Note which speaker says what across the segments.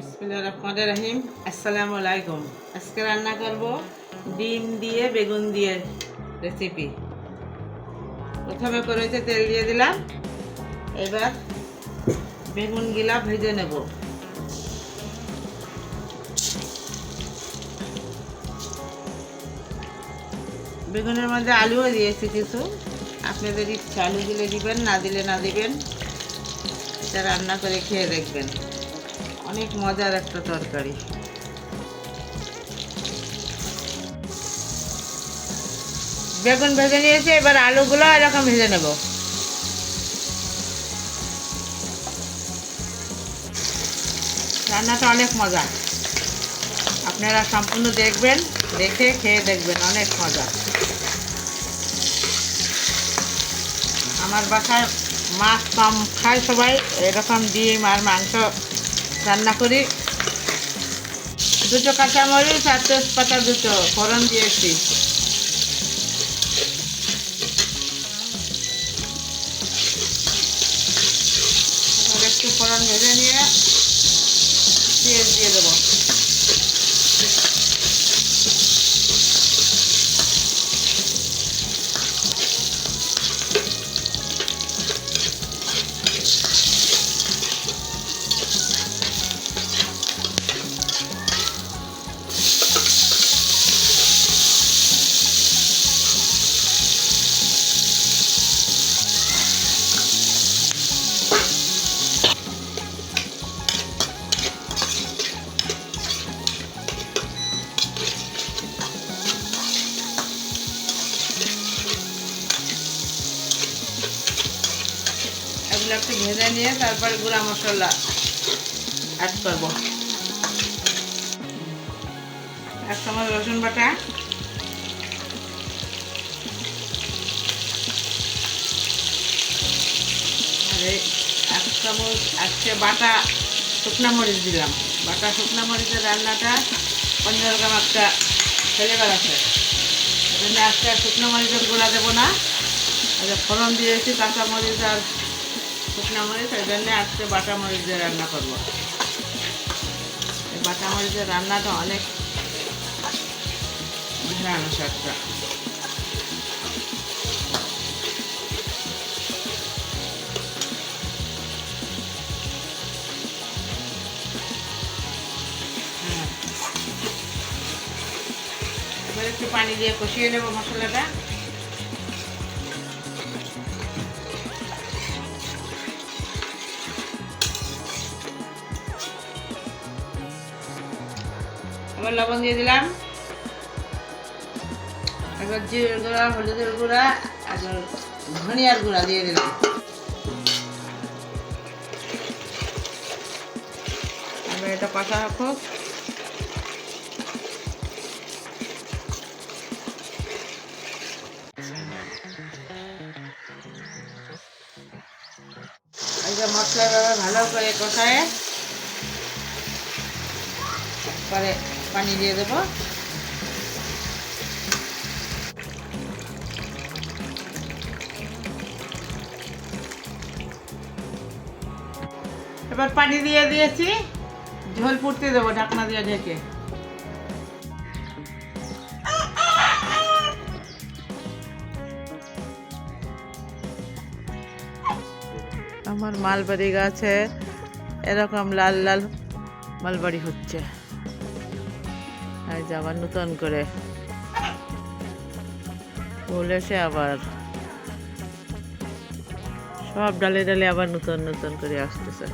Speaker 1: বিসমিল্লাহির রহমানির রহিম। আসসালামু আলাইকুম আজকে রান্না করব ডিম দিয়ে বেগুন দিয়ে রেসিপি প্রথমে কড়াইতে তেল দিয়ে দিলাম। এবার বেগুনগুলা ভেজে নেব। বেগুনের মধ্যে আলুও দিয়েছি কিছু। আপনাদের ইচ্ছা আলু দিলে দিবেন, না দিলে না দিবেন। এটা রান্না করে খেয়ে দেখবেন। অনেক মজার একটা তরকারি। বেগুন ভেজে নিয়েছি, এবার আলুগুলো এরকম ভেজে নেব। রান্নাটা অনেক মজা আপনারা সম্পূর্ণ দেখবেন, দেখে খেয়ে দেখবেন, অনেক মজা আমার বাসায় মাছ কম খায় সবাই, এরকম ডিম আর মাংস রান্না করি। দুটো কাঁচামরিচ আর তেজপাতা দুটো ফোড়ন দিয়েছি। একটু ফোড়ন ভেজে নিয়ে পেঁয়াজ দিয়ে দেবো। এগুলো একটু ভেজে নিয়ে তারপরে গুঁড়া মশলা অ্যাড করব। এক চামচ রসুন বাটা। এক চামচ আজকে বাটা শুকনা মরিচ দিলাম। বাটা শুকনা মরিচের রান্নাটা অন্যরকম একটা ফ্লেভার আছে আজকে শুকনো মরিচের গুঁড়া দেবো না। আচ্ছা ফোড়ন দিয়েছি, কাঁচা মরিচ আর শুকনা মরিচ, এই জন্য আজকে বাটা মরিচ দিয়ে রান্না করব। বাটা মরিচের রান্নাটা অনেক ঘ্রাণ আছে হ্যাঁ। একটু পানি দিয়ে কষিয়ে নেব মশলাটা। এবার লবণ দিয়ে দিলাম। এবার জিরের গুঁড়া, হলুদের গুঁড়া, এবার ধনিয়ার গুঁড়া দিয়ে দিলাম। এবার এটা কষা এই মশলা ভালো করে কষায় পরে পানি দিয়ে দেবো। এবার পানি দিয়ে দিয়েছি। ঝোল ফুটতে দেবো ঢাকনা দিয়ে ঢেকে। আমার মালবাড়ি গাছে এরকম লাল লাল মালবাড়ি হচ্ছে। এই যে আবার নতুন করে। ফুল এসে আবার। সব ডালে ডালে আবার নতুন নতুন করে আসতেছে।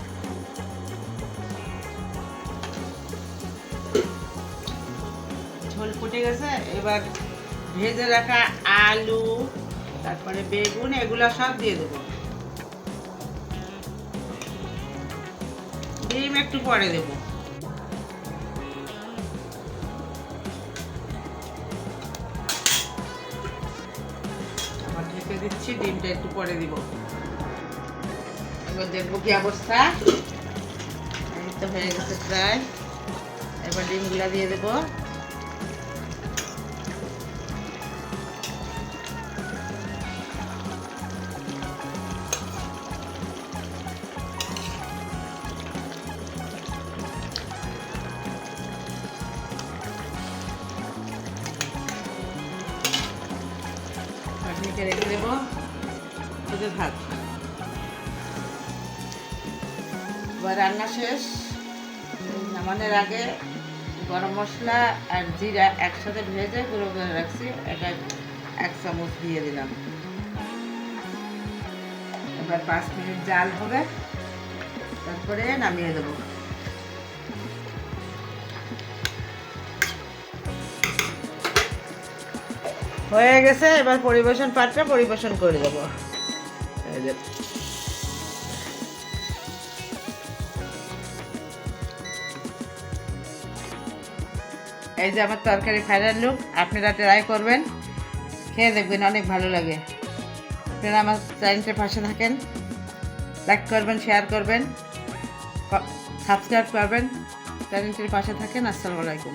Speaker 1: ফুটে গেছে, এবার ভেজে রাখা আলু, তারপরে বেগুন, এগুলো সব দিয়ে দেবো। ডিম একটু পরে দেবো। ঢেকে দিচ্ছি, ডিমটা একটু পরে দিব। এবার দেখব কি অবস্থা। এই তো হয়ে গেছে প্রায়। এবার ডিমগুলা দিয়ে দেবো। ঢেকে রেখে দেবো? শুধু ভাত। এবার রান্না শেষ। নামানোর আগে গরম মশলা আর জিরা একসাথে ভেজে গুঁড়ো করে রাখছি। এটা এক চামচ দিয়ে দিলাম। এবার পাঁচ মিনিট জাল হবে। তারপরে নামিয়ে দেবো। হয়ে গেছে, এবার পরিবেশন পাত্রে পরিবেশন করে দেবো। এই যে। এই যে আমার তরকারি ফাইনাল লুক আপনারা ট্রাই করবেন, খেয়ে দেখবেন, অনেক ভালো লাগে। আপনারা আমার চ্যানেলটির পাশে থাকেন লাইক করবেন শেয়ার করবেন সাবস্ক্রাইব করবেন চ্যানেলটির পাশে থাকেন, আসসালামু আলাইকুম।